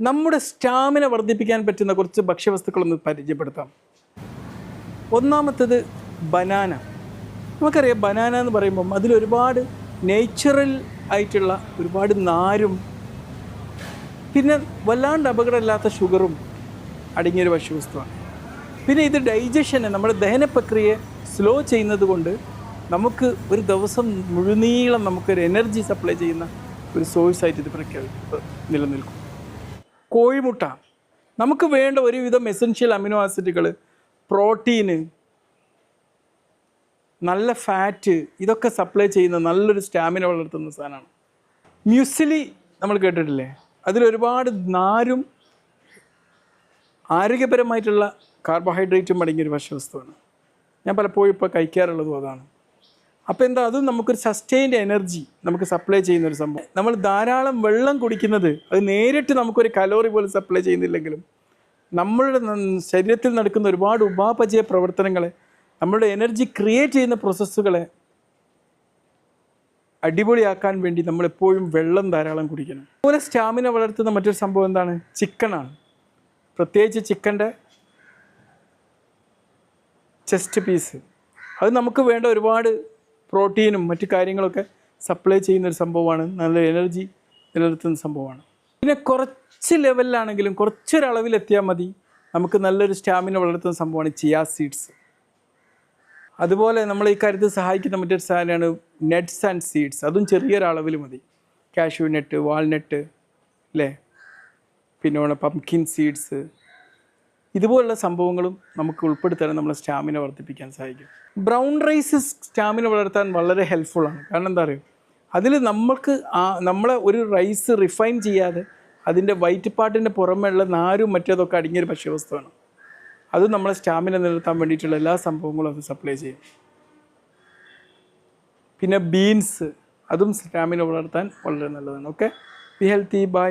നമ്മുടെ സ്റ്റാമിന വർദ്ധിപ്പിക്കാൻ പറ്റുന്ന കുറച്ച് ഭക്ഷ്യവസ്തുക്കളൊന്ന് പരിചയപ്പെടുത്താം. ഒന്നാമത്തേത് ബനാന നമുക്കറിയാം ബനാന എന്ന് പറയുമ്പം അതിലൊരുപാട് നേച്ചുറൽ ആയിട്ടുള്ള ഒരുപാട് നാരും പിന്നെ വല്ലാണ്ട് അപകടമില്ലാത്ത ഷുഗറും അടങ്ങിയൊരു ഭക്ഷ്യവസ്തുവാണ്. പിന്നെ ഇത് ഡൈജഷനെ നമ്മുടെ ദഹന പ്രക്രിയയെ സ്ലോ ചെയ്യുന്നത് കൊണ്ട് നമുക്ക് ഒരു ദിവസം മുഴുനീളം നമുക്കൊരു എനർജി സപ്ലൈ ചെയ്യുന്ന ഒരു സോഴ്സായിട്ട് ഇത് പ്രഖ്യാപിക്കും നിലനിൽക്കും. കോഴിമുട്ട. നമുക്ക് വേണ്ട ഒരുവിധം എസെൻഷ്യൽ അമിനോ ആസിഡുകൾ പ്രോട്ടീന് നല്ല ഫാറ്റ് ഇതൊക്കെ സപ്ലൈ ചെയ്യുന്ന നല്ലൊരു സ്റ്റാമിന വളർത്തുന്ന സാധനമാണ്. മ്യൂസിലി നമ്മൾ കേട്ടിട്ടില്ലേ? അതിലൊരുപാട് നാരും ആരോഗ്യപരമായിട്ടുള്ള കാർബോഹൈഡ്രേറ്റും അടങ്ങിയൊരു ഭക്ഷ്യവസ്തുവാണ്. ഞാൻ പലപ്പോഴും ഇപ്പോൾ കഴിക്കാറുള്ളതും അതാണ്. അപ്പോൾ എന്താ അതും നമുക്കൊരു സസ്റ്റൈൻഡ് എനർജി നമുക്ക് സപ്ലൈ ചെയ്യുന്ന ഒരു സംഭവം. നമ്മൾ ധാരാളം വെള്ളം കുടിക്കുന്നത് അത് നേരിട്ട് നമുക്കൊരു കലോറി പോലും സപ്ലൈ ചെയ്യുന്നില്ലെങ്കിലും നമ്മളുടെ ശരീരത്തിൽ നടക്കുന്ന ഒരുപാട് ഉപാപചയ പ്രവർത്തനങ്ങളെ നമ്മളുടെ എനർജി ക്രിയേറ്റ് ചെയ്യുന്ന പ്രോസസ്സുകളെ അടിപൊളിയാക്കാൻ വേണ്ടി നമ്മൾ എപ്പോഴും വെള്ളം ധാരാളം കുടിക്കണം. അതുപോലെ സ്റ്റാമിന വളർത്തുന്ന മറ്റൊരു സംഭവം എന്താണ്? ചിക്കനാണ് പ്രത്യേകിച്ച് ചിക്കന്റെ ചെസ്റ്റ് പീസ് അത് നമുക്ക് വേണ്ട ഒരുപാട് പ്രോട്ടീനും മറ്റു കാര്യങ്ങളൊക്കെ സപ്ലൈ ചെയ്യുന്ന ഒരു സംഭവമാണ്. നല്ല എനർജി നിലനിർത്തുന്ന സംഭവമാണ്. പിന്നെ കുറച്ച് ലെവലിലാണെങ്കിലും കുറച്ചൊരളവിലെത്തിയാൽ മതി. നമുക്ക് നല്ലൊരു സ്റ്റാമിന വളർത്തുന്ന സംഭവമാണ് ചിയാ സീഡ്സ്. അതുപോലെ നമ്മൾ ഈ കാര്യത്തിൽ സഹായിക്കുന്ന മറ്റൊരു സാധനമാണ് നെറ്റ്സ് ആൻഡ് സീഡ്സ്. അതും ചെറിയൊരളവിൽ മതി. കാഷ്യൂ നെറ്റ് വാൾനട്ട് അല്ലേ? പിന്നെ പംകിൻ സീഡ്സ് ഇതുപോലുള്ള സംഭവങ്ങളും നമുക്ക് ഉൾപ്പെടുത്താൻ നമ്മളെ സ്റ്റാമിന വർദ്ധിപ്പിക്കാൻ സഹായിക്കും. ബ്രൗൺ റൈസ് സ്റ്റാമിന വളർത്താൻ വളരെ ഹെൽപ്ഫുള്ളാണ് കാരണം എന്താ പറയുക അതിൽ നമ്മൾക്ക് ആ നമ്മളെ ഒരു റൈസ് റിഫൈൻ ചെയ്യാതെ അതിന്റെ വൈറ്റ് പാർട്ടിന്റെ പുറമെയുള്ള നാരും മറ്റേതൊക്കെ അടങ്ങിയൊരു ഭക്ഷ്യവസ്തുവാണ്. അത് നമ്മളെ സ്റ്റാമിന നിലനിർത്താൻ വേണ്ടിയിട്ടുള്ള എല്ലാ സംഭവങ്ങളും അത് സപ്ലൈ ചെയ്യും. പിന്നെ ബീൻസ് അതും സ്റ്റാമിന വളർത്താൻ വളരെ നല്ലതാണ്. Okay be healthy by